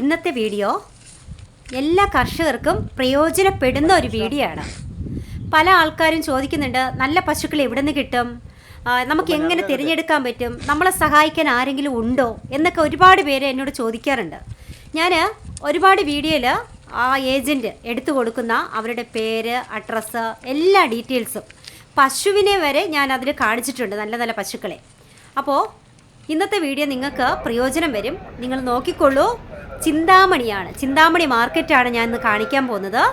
ഇന്നത്തെ വീഡിയോ എല്ലാ കർഷകർക്കും പ്രയോജനപ്പെടുന്ന ഒരു വീഡിയോ ആണ് പല ആൾക്കാരും ചോദിക്കുന്നുണ്ട് നല്ല പശുക്കൾ എവിടെ നിന്ന് കിട്ടും നമുക്ക് എങ്ങനെ തിരഞ്ഞെടുക്കാൻ പറ്റും? നമ്മളെ സഹായിക്കാൻ ആരെങ്കിലും ഉണ്ടോ? എന്നൊക്കെ ഒരുപാട് പേര് എന്നോട് ചോദിക്കാറുണ്ട്. ഞാൻ ഒരുപാട് വീഡിയോയിൽ ആ ഏജന്റ് എടുത്തു കൊടുക്കുന്ന അവരുടെ പേര് അഡ്രസ്സ് എല്ലാ ഡീറ്റെയിൽസും പശുവിനെ വരെ ഞാൻ അതിൽ കാണിച്ചിട്ടുണ്ട് നല്ല നല്ല പശുക്കളെ. അപ്പോൾ ഇന്നത്തെ വീഡിയോ നിങ്ങൾക്ക് പ്രയോജനം വരും. നിങ്ങൾ നോക്കിക്കൊള്ളൂ. ചിന്താമണിയാണ്. ചിന്താമണി മാർക്കറ്റാണ് ഞാൻ ഇന്ന് കാണിക്കാൻ പോകുന്നത്.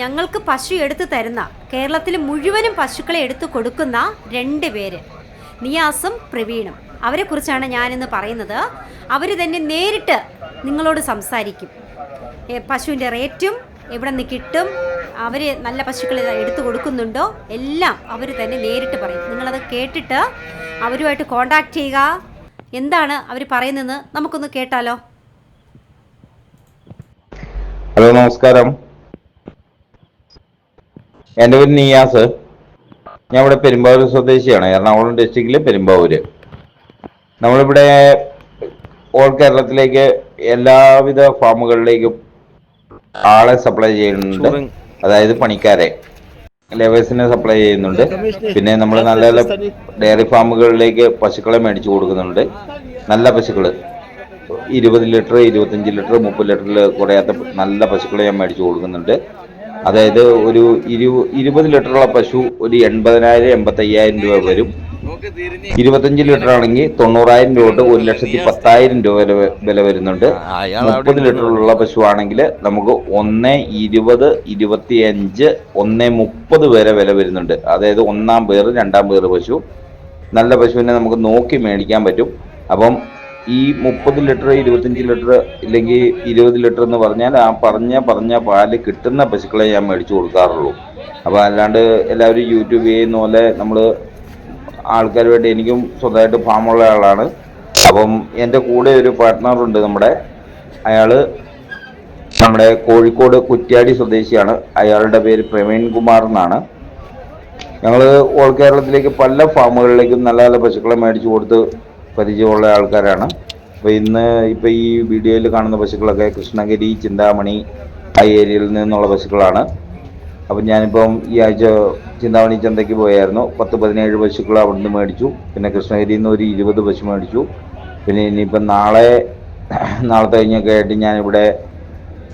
ഞങ്ങൾക്ക് പശു എടുത്തു തരുന്ന കേരളത്തിൽ മുഴുവനും പശുക്കളെ എടുത്തു കൊടുക്കുന്ന രണ്ട് പേര്. നിയാസും പ്രവീണും. അവരെക്കുറിച്ചാണ് ഞാനിന്ന് പറയുന്നത്. അവർ തന്നെ നേരിട്ട് നിങ്ങളോട് സംസാരിക്കും. പശുവിന്റെ റേറ്റും എവിടെ നിന്ന് കിട്ടും അവർ നല്ല പശുക്കളെ എടുത്തു കൊടുക്കുന്നുണ്ടോ എല്ലാം അവർ തന്നെ നേരിട്ട് പറയും. നിങ്ങളത് കേട്ടിട്ട് അവരുമായിട്ട് കോണ്ടാക്ട് ചെയ്യുക. എന്താണ് അവർ പറയുന്നതെന്ന് നമുക്കൊന്ന് കേട്ടാലോ? ഹലോ നമസ്കാരം. എന്റെ പേര് നിയാസ്. ഞാൻ ഇവിടെ പെരുമ്പാവൂർ സ്വദേശിയാണ്. എറണാകുളം ഡിസ്ട്രിക്റ്റിലെ പെരുമ്പാവൂര്. നമ്മളിവിടെ ഓൾ കേരളത്തിലേക്ക് എല്ലാവിധ ഫാമുകളിലേക്കും ആളെ സപ്ലൈ ചെയ്യുന്നുണ്ട്. അതായത് പണിക്കാരെ. ലേബേഴ്സിനെ സപ്ലൈ ചെയ്യുന്നുണ്ട്. പിന്നെ നമ്മൾ നല്ല നല്ല ഡയറി ഫാമുകളിലേക്ക് പശുക്കളെ മേടിച്ചു കൊടുക്കുന്നുണ്ട്. നല്ല പശുക്കൾ. ഇരുപത് ലിറ്റർ ഇരുപത്തഞ്ച് ലിറ്റർ മുപ്പത് ലിറ്ററിൽ കുറയാത്ത നല്ല പശുക്കളെ ഞാൻ മേടിച്ചു കൊടുക്കുന്നുണ്ട്. അതായത് ഒരു ഇരു ഇരുപത് ലിറ്ററുള്ള പശു ഒരു എൺപതിനായിരം എൺപത്തയ്യായിരം രൂപ വരും. ഇരുപത്തഞ്ച് ലിറ്റർ ആണെങ്കിൽ തൊണ്ണൂറായിരം രൂപ തൊട്ട് ഒരു ലക്ഷത്തി പത്തായിരം രൂപ വരെ വില വരുന്നുണ്ട്. മുപ്പത് ലിറ്ററുള്ള പശു ആണെങ്കിൽ നമുക്ക് ഒന്ന് ഇരുപത് ഇരുപത്തി അഞ്ച് ഒന്ന് മുപ്പത് വരെ വില വരുന്നുണ്ട്. അതായത് ഒന്നാം പേര് രണ്ടാം പേര് പശു. നല്ല പശുവിനെ നമുക്ക് നോക്കി മേടിക്കാൻ പറ്റും. അപ്പം ഈ മുപ്പത് ലിറ്റർ ഇരുപത്തഞ്ച് ലിറ്റർ ഇല്ലെങ്കിൽ ഇരുപത് ലിറ്റർ എന്ന് പറഞ്ഞാൽ ആ പറഞ്ഞ പറഞ്ഞ പാൽ കിട്ടുന്ന പശുക്കളെ ഞാൻ മേടിച്ചു കൊടുക്കാറുള്ളൂ. അപ്പോൾ അല്ലാണ്ട് എല്ലാവരും യൂട്യൂബ് ചെയ്യുന്ന പോലെ നമ്മൾ ആൾക്കാരുമായിട്ട് എനിക്കും സ്വന്തമായിട്ട് ഫാമുള്ള ആളാണ്. അപ്പം എന്റെ കൂടെ ഒരു പാർട്ട്ണറുണ്ട് നമ്മുടെ. അയാൾ നമ്മുടെ കോഴിക്കോട് കുറ്റ്യാടി സ്വദേശിയാണ്. അയാളുടെ പേര് പ്രവീൺ കുമാർ എന്നാണ്. ഞങ്ങൾ ഓൾ കേരളത്തിലേക്ക് പല ഫാമുകളിലേക്കും നല്ല നല്ല പശുക്കളെ മേടിച്ചു കൊടുത്ത് പരിചയമുള്ള ആൾക്കാരാണ്. അപ്പോൾ ഇന്ന് ഇപ്പോൾ ഈ വീഡിയോയിൽ കാണുന്ന പശുക്കളൊക്കെ കൃഷ്ണഗിരി ചിന്താമണി ആ ഏരിയയിൽ നിന്നുള്ള പശുക്കളാണ്. അപ്പം ഞാനിപ്പം ഈ ആഴ്ച ചിന്താമണി ചന്തയ്ക്ക് പോയായിരുന്നു. പത്ത് പതിനേഴ് പശുക്കൾ അവിടെ നിന്ന് മേടിച്ചു. പിന്നെ കൃഷ്ണഗിരിയിൽ നിന്ന് ഒരു ഇരുപത് പശു മേടിച്ചു. പിന്നെ ഇനിയിപ്പം നാളെ നാളത്തെ കഴിഞ്ഞൊക്കെ ആയിട്ട് ഞാനിവിടെ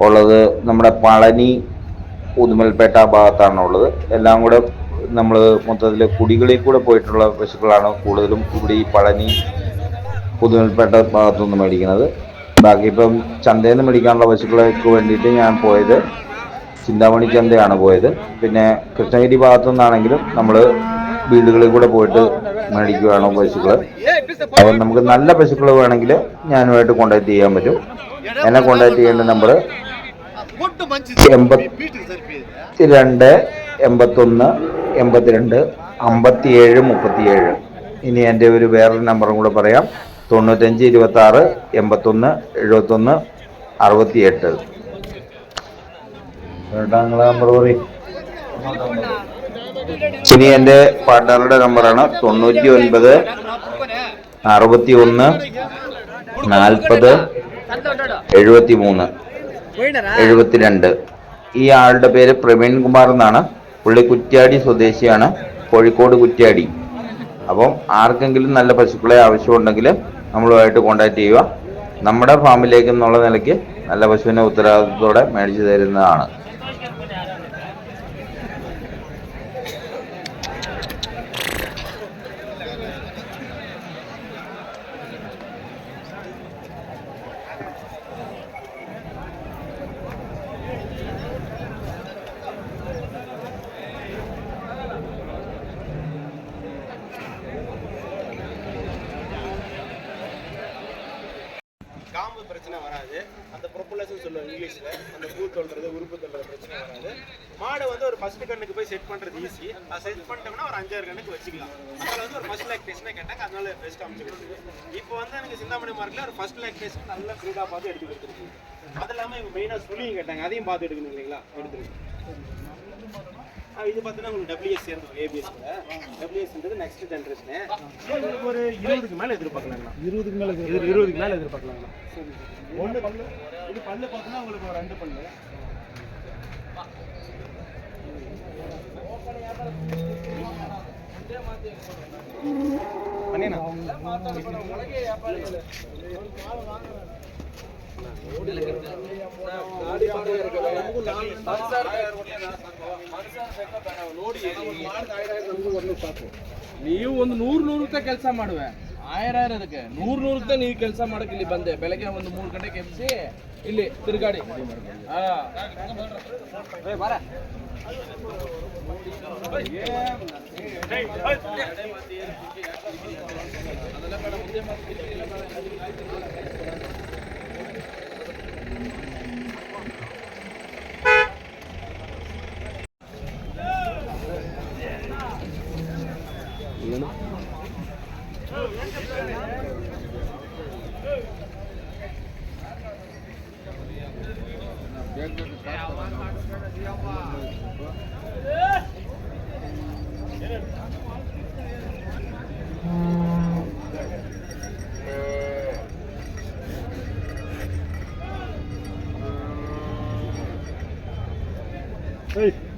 ഉള്ളത് നമ്മുടെ പളനി ഉദുമൽപേട്ട ഭാഗത്താണുള്ളത് എല്ലാം കൂടെ നമ്മൾ മൊത്തത്തിൽ കുടികളിൽ കൂടെ പോയിട്ടുള്ള പശുക്കളാണ് കൂടുതലും ഇവിടെ ഈ പളനി പുതുമൽപേട്ട ഭാഗത്തുനിന്ന് മേടിക്കുന്നത്. ബാക്കി ഇപ്പം ചന്തയിൽ നിന്ന് മേടിക്കാനുള്ള പശുക്കളേക്ക് വേണ്ടിയിട്ട് ഞാൻ പോയത് ചിന്താമണി ചന്തയാണ് പോയത്. പിന്നെ കൃഷ്ണഗിരി ഭാഗത്തു നിന്നാണെങ്കിലും നമ്മൾ വീടുകളിൽ കൂടെ പോയിട്ട് മേടിക്കുകയാണ് പശുക്കൾ അപ്പം നമുക്ക് നല്ല പശുക്കൾ വേണമെങ്കിൽ ഞാനുമായിട്ട് കോണ്ടാക്ട് ചെയ്യാൻ പറ്റും. എന്നെ കോണ്ടാക്ട് ചെയ്യേണ്ട നമ്പർ എൺപത്തി രണ്ട് എൺപത്തൊന്ന് എൺപത്തിരണ്ട് അമ്പത്തിയേഴ് മുപ്പത്തിയേഴ്. ഇനി എന്റെ ഒരു വേറൊരു നമ്പറും കൂടെ പറയാം. തൊണ്ണൂറ്റഞ്ച് ഇരുപത്തി ആറ് എൺപത്തൊന്ന് എഴുപത്തൊന്ന് അറുപത്തിയെട്ട്. ഇനി എന്റെ പാർട്ട്ണറുടെ നമ്പറാണ് തൊണ്ണൂറ്റി ഒൻപത് അറുപത്തി ഒന്ന് നാൽപ്പത് എഴുപത്തി മൂന്ന് എഴുപത്തിരണ്ട്. ഈ ആളുടെ പേര് പ്രവീൺ കുമാർ എന്നാണ്. പുള്ളി കുറ്റ്യാടി സ്വദേശിയാണ്. കോഴിക്കോട് കുറ്റ്യാടി. അപ്പം ആർക്കെങ്കിലും നല്ല പശുക്കളെ ആവശ്യമുണ്ടെങ്കിൽ നമ്മളുമായിട്ട് കോണ്ടാക്ട് ചെയ്യുക. നമ്മുടെ ഫാമിലേക്ക് എന്നുള്ള നിലയ്ക്ക് നല്ല പശുവിനെ ഉത്തരവാദിത്തത്തോടെ മേടിച്ചു തരുന്നതാണ്. பிரச்சனை வராது. அந்த ப்ரொப்புலஸ்னு சொல்லுவோம் இங்கிலீஷில். அந்த பூ தொல்றது உறுப்பு தொல்றது பிரச்சனை வராது. மாடை வந்து ஒரு ஃபஸ்ட்டு கண்ணுக்கு போய் செட் பண்ணுறது ஈஸி அதை செட் பண்ணிட்டோம்னா ஒரு அஞ்சாறு கண்ணுக்கு வச்சுக்கலாம். அதில் வந்து ஒரு ஃபஸ்ட் லேக் லாக்டேஷனே கேட்டாங்க. அதனால பெஸ்ட் அமைச்சு கொடுத்துருக்கு இப்போ வந்து எனக்கு சிந்தாமணி மார்க்கில் ஒரு ஃபஸ்ட் லேக் லாக்டேஷன் நல்ல ஃப்ரீடாக பார்த்து எடுத்து கொடுத்துருக்கு. அது இல்லாமல் இவங்க மெயினாக சுழியும் கேட்டாங்க. அதையும் பார்த்து எடுக்கணும் இல்லைங்களா? எடுத்துருக்கு. இது பார்த்தீங்கன்னா உங்களுக்கு டபிள்யூஎஸ் சேர்ந்து ஏபிஎஸ் டபிள்யூஎஸ்ன்றது நெக்ஸ்ட் ஜென்ரேஷனு உங்களுக்கு ஒரு இருபதுக்கு மேலே எதிர்பார்க்கலாங்கண்ணா இருபதுக்கு மேலே இது இருபதுக்கு மேலே எதிர்பார்க்கலாங்கண்ணா ஒன்று பல்லு இது பல்லு பார்த்தீங்கன்னா உங்களுக்கு ஒரு ரெண்டு பல்லு. ನೀವು ಒಂದು ನೂರು ನೂರು ರೂಪಾಯಿ ಕೆಲಸ ಮಾಡುವೆ. ಆಯ್ರ ಅದಕ್ಕೆ. ನೂರು ನೂರು ರೂಪಾಯಿ ನೀವು ಕೆಲಸ ಮಾಡಕ್ಕೆ ಇಲ್ಲಿ ಬಂದೆ. ಬೆಳಗ್ಗೆ ಒಂದು ಮೂರು ಗಂಟೆಗೆ ಎಬ್ಸಿ ಇಲ್ಲಿ ತಿರುಗಾಡಿ. ഇങ്ങനെ Hey!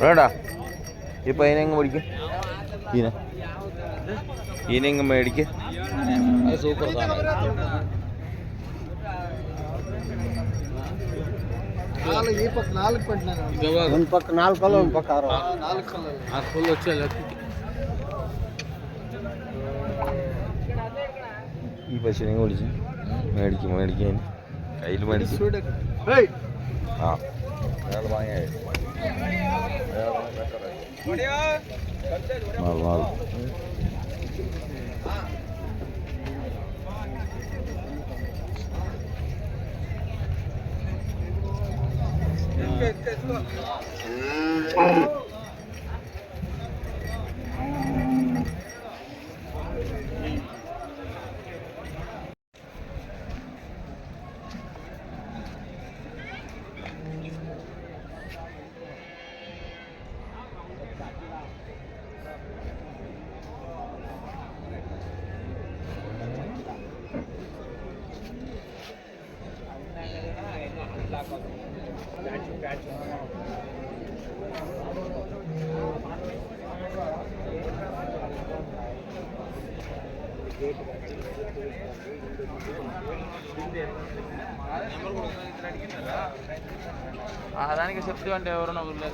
വേണ്ടാ ഈ പൈനങ്ങ് മേടിക്കും. ഈന. ഈനങ്ങ് മേടിക്ക്. സൂപ്പർ സാധനം. ಒಂದು ಪಕ್ಕ ನಾಲ್ಕು ಕಲ್ಲು ಒಂದು ಪಕ್ಕ ಆರು ನಾಲ್ಕು ಕಲ್ಲು ಆ ಕಲ್ಲು వచ్చి ఈ పైసలు ఏం కొలిచి మేడికి మేడికి అని కైలు మేడికి. వాళ్ళు వాళ్ళు 음. దానికి చెప్తూ అంటే ఎవరైనా దానికి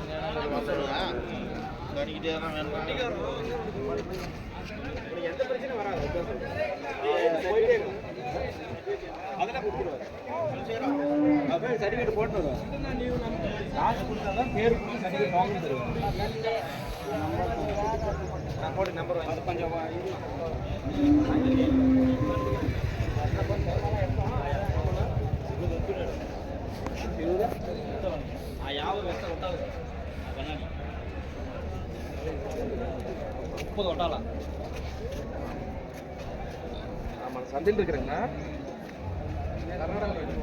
ఎంత ప్రశ్న వరాదు சர்டிஃபிகேட் போட்டு வருவேன் காசு கொடுத்தா தான் பேர் கொடுத்து சர்டிஃபிகேட் வாங்கி தருவேன் நம்பர் வாங்கி கொஞ்சம் யாவது வெஸ்ட் ஒட்டாது முப்பது ஒட்டாளா ஆமாம் சந்தையில் இருக்கிறேங்கண்ணா. கர்நாடகாவில்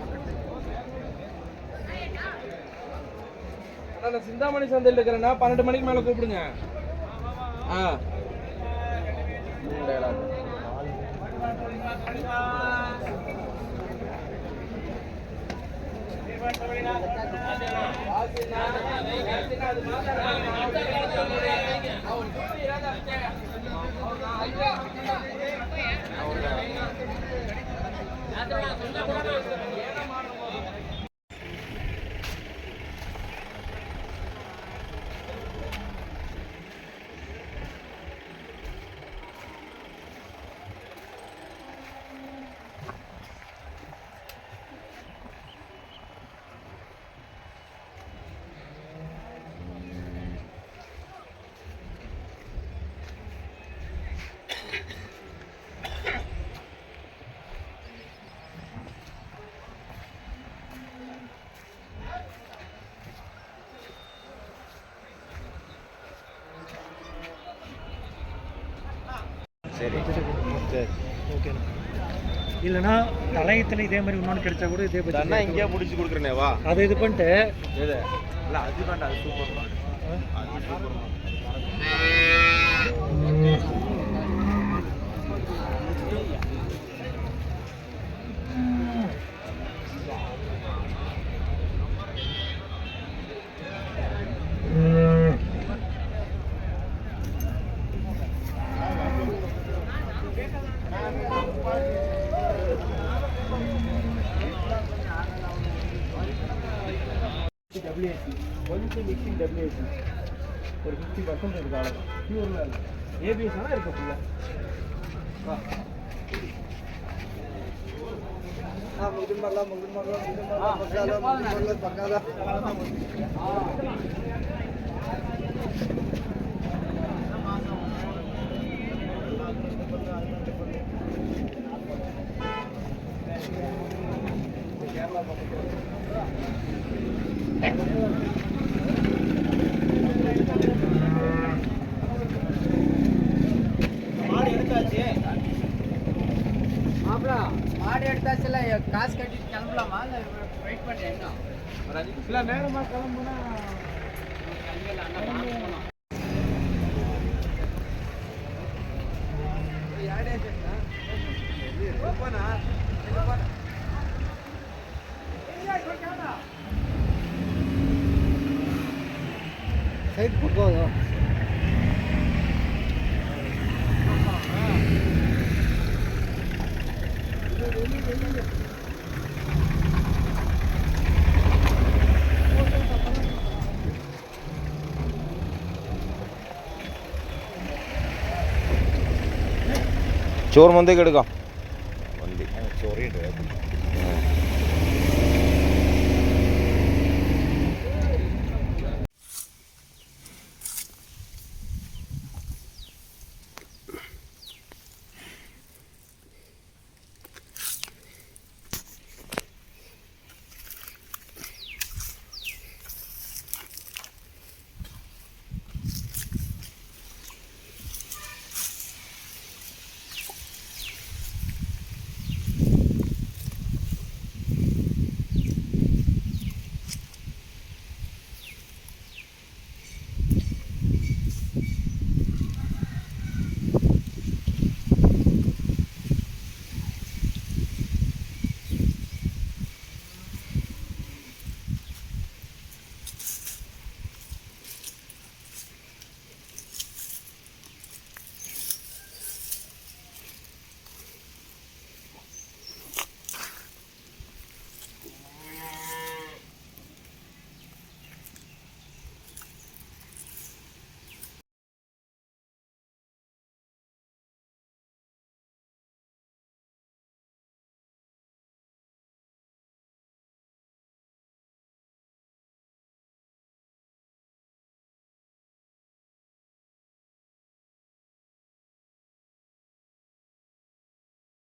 அண்ணா நான் சிந்தாமணி சந்தையில் இருக்கிறேன்னா பன்னெண்டு மணிக்கு மேலே கூப்பிடுங்க. ஆ. நான் சரி. சரி. ஓகே இல்லைன்னா தலையத்தில் இதே மாதிரி இன்னொன்று கிடைச்சா கூட இதே பற்றி அண்ணா இங்கேயே முடிச்சு கொடுக்குறேனே வா. அதை இது பண்ணிட்டு. எது? இல்லை அது வேண்டாம் அது சூப்பர் அது super டபிள்யூஎஸ்சி கொஞ்சம் மிக்சிங் டபிள்யூஎஸ்சி ஒரு ஃபிஃப்டி பர்சன்ட் இருக்கு அவ்வளோ பியூரில் இல்லை ஏபிஎஸ் ஆனால் இருக்கு ஃபுல்லாக மாடு எடுத்தாச்சு மாடு எடுத்தாச்சுல காசு கட்டிட்டு கிளம்பலாமா? இல்லை வெயிட் பண்ணுறேன் இன்னும் இல்லை நேரமாக கிளம்புனா சைட் ചോറ് മുന്തേക്ക് എടുക്കാം. ചോറിയിട്ട്